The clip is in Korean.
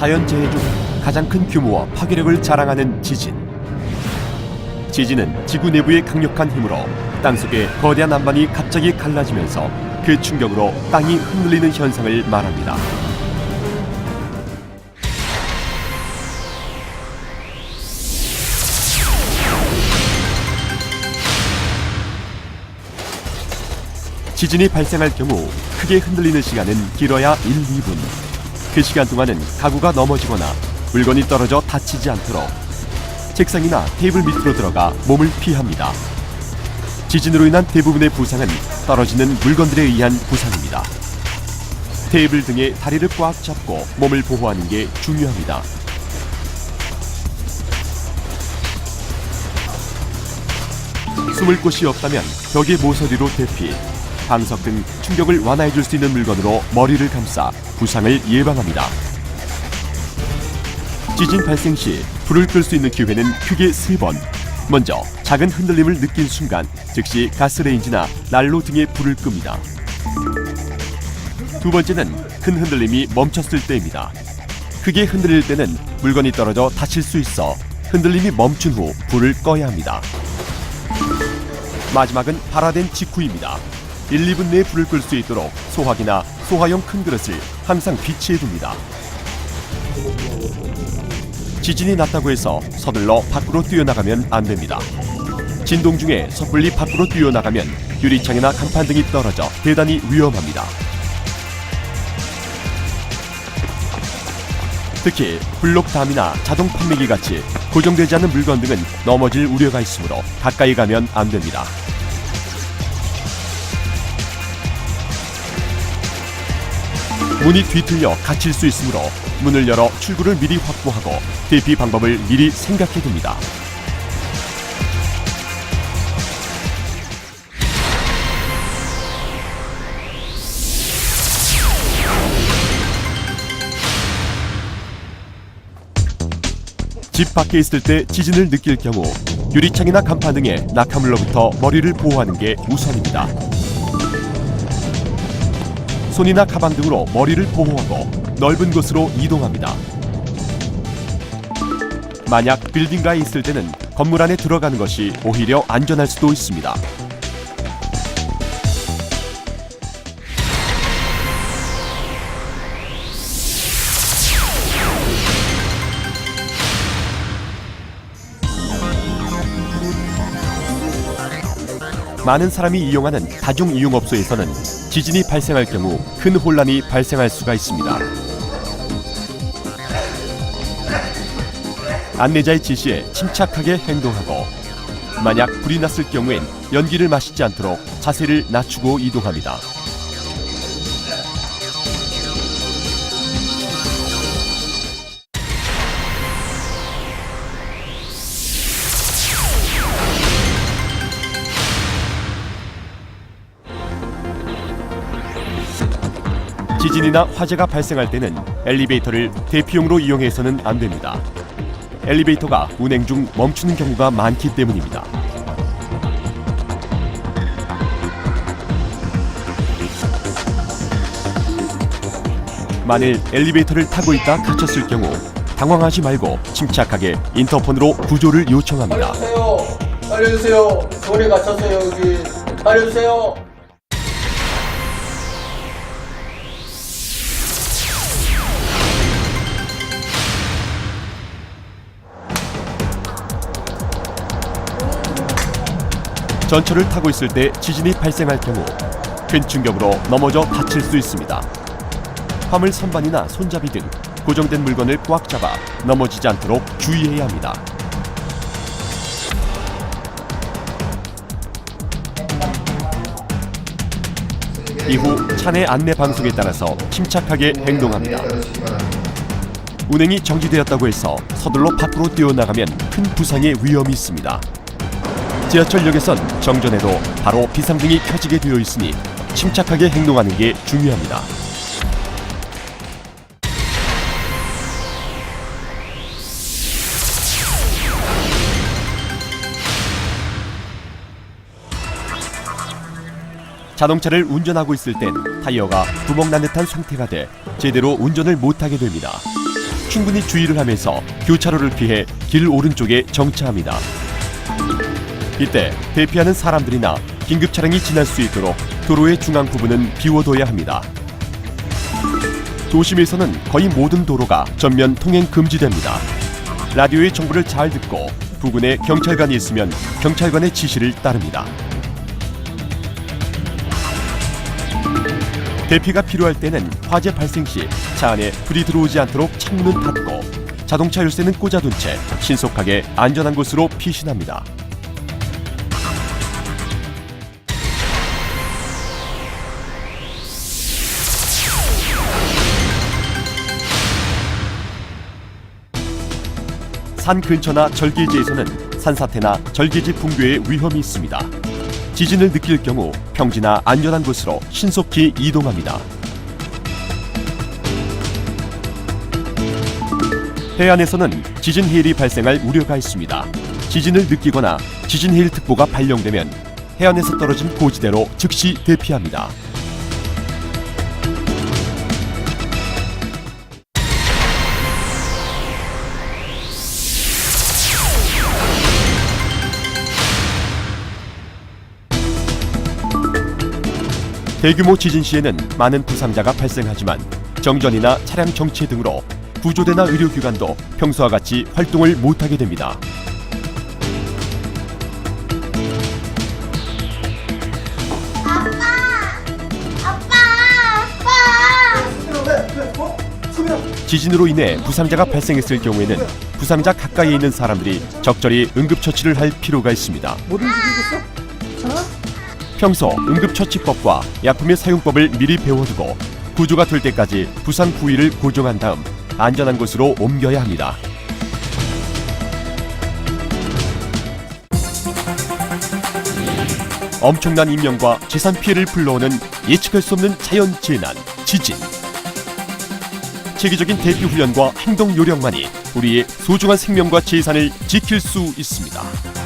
자연재해 중 가장 큰 규모와 파괴력을 자랑하는 지진. 지진은 지구 내부의 강력한 힘으로 땅속의 거대한 안반이 갑자기 갈라지면서 그 충격으로 땅이 흔들리는 현상을 말합니다. 지진이 발생할 경우 크게 흔들리는 시간은 길어야 1, 2분. 그 시간 동안은 가구가 넘어지거나 물건이 떨어져 다치지 않도록 책상이나 테이블 밑으로 들어가 몸을 피합니다. 지진으로 인한 대부분의 부상은 떨어지는 물건들에 의한 부상입니다. 테이블 등의 다리를 꽉 잡고 몸을 보호하는 게 중요합니다. 숨을 곳이 없다면 벽의 모서리로 대피, 방석 등 충격을 완화해 줄 수 있는 물건으로 머리를 감싸 부상을 예방합니다. 지진 발생 시 불을 끌 수 있는 기회는 크게 세 번. 먼저 작은 흔들림을 느낀 순간 즉시 가스레인지나 난로 등에 불을 끕니다. 두 번째는 큰 흔들림이 멈췄을 때입니다. 크게 흔들릴 때는 물건이 떨어져 다칠 수 있어 흔들림이 멈춘 후 불을 꺼야 합니다. 마지막은 발화된 직후입니다. 1, 2분 내에 불을 끌 수 있도록 소화기나 소화용 큰 그릇을 항상 비치해 둡니다. 지진이 났다고 해서 서둘러 밖으로 뛰어나가면 안 됩니다. 진동 중에 섣불리 밖으로 뛰어나가면 유리창이나 간판 등이 떨어져 대단히 위험합니다. 특히 블록담이나 자동 판매기 같이 고정되지 않은 물건 등은 넘어질 우려가 있으므로 가까이 가면 안 됩니다. 문이 뒤틀려 갇힐 수 있으므로 문을 열어 출구를 미리 확보하고 대피 방법을 미리 생각해 둡니다. 집 밖에 있을 때 지진을 느낄 경우 유리창이나 간판 등의 낙하물로부터 머리를 보호하는 게 우선입니다. 손이나 가방 등으로 머리를 보호하고 넓은 곳으로 이동합니다. 만약 빌딩가에 있을 때는 건물 안에 들어가는 것이 오히려 안전할 수도 있습니다. 많은 사람이 이용하는 다중 이용업소에서는 지진이 발생할 경우 큰 혼란이 발생할 수가 있습니다. 안내자의 지시에 침착하게 행동하고 만약 불이 났을 경우엔 연기를 마시지 않도록 자세를 낮추고 이동합니다. 지진이나 화재가 발생할 때는 엘리베이터를 대피용으로 이용해서는 안 됩니다. 엘리베이터가 운행 중 멈추는 경우가 많기 때문입니다. 만일 엘리베이터를 타고 있다 갇혔을 경우 당황하지 말고 침착하게 인터폰으로 구조를 요청합니다. 알려주세요. 알려주세요. 소리 갇혔어요 여기. 알려주세요. 전철을 타고 있을 때 지진이 발생할 경우 큰 충격으로 넘어져 다칠 수 있습니다. 화물 선반이나 손잡이 등 고정된 물건을 꽉 잡아 넘어지지 않도록 주의해야 합니다. 이후 차내 안내 방송에 따라서 침착하게 행동합니다. 운행이 정지되었다고 해서 서둘러 밖으로 뛰어나가면 큰 부상의 위험이 있습니다. 지하철역에선 정전에도 바로 비상등이 켜지게 되어 있으니 침착하게 행동하는 게 중요합니다. 자동차를 운전하고 있을 땐 타이어가 구멍난 듯한 상태가 돼 제대로 운전을 못하게 됩니다. 충분히 주의를 하면서 교차로를 피해 길 오른쪽에 정차합니다. 이때 대피하는 사람들이나 긴급 차량이 지날 수 있도록 도로의 중앙 부분은 비워둬야 합니다. 도심에서는 거의 모든 도로가 전면 통행 금지됩니다. 라디오의 정보를 잘 듣고 부근에 경찰관이 있으면 경찰관의 지시를 따릅니다. 대피가 필요할 때는 화재 발생 시 차 안에 불이 들어오지 않도록 창문은 닫고 자동차 열쇠는 꽂아둔 채 신속하게 안전한 곳으로 피신합니다. 산 근처나 절개지에서는 산사태나 절개지 붕괴의 위험이 있습니다. 지진을 느낄 경우 평지나 안전한 곳으로 신속히 이동합니다. 해안에서는 지진 해일이 발생할 우려가 있습니다. 지진을 느끼거나 지진 해일 특보가 발령되면 해안에서 떨어진 고지대로 즉시 대피합니다. 대규모 지진 시에는 많은 부상자가 발생하지만 정전이나 차량 정체 등으로 구조대나 의료기관도 평소와 같이 활동을 못하게 됩니다. 지진으로 인해 부상자가 발생했을 경우에는 부상자 가까이에 있는 사람들이 적절히 응급처치를 할 필요가 있습니다. 평소 응급처치법과 약품의 사용법을 미리 배워두고 구조가 될 때까지 부상 부위를 고정한 다음 안전한 곳으로 옮겨야 합니다. 엄청난 인명과 재산 피해를 불러오는 예측할 수 없는 자연 재난, 지진. 체계적인 대피 훈련과 행동 요령만이 우리의 소중한 생명과 재산을 지킬 수 있습니다.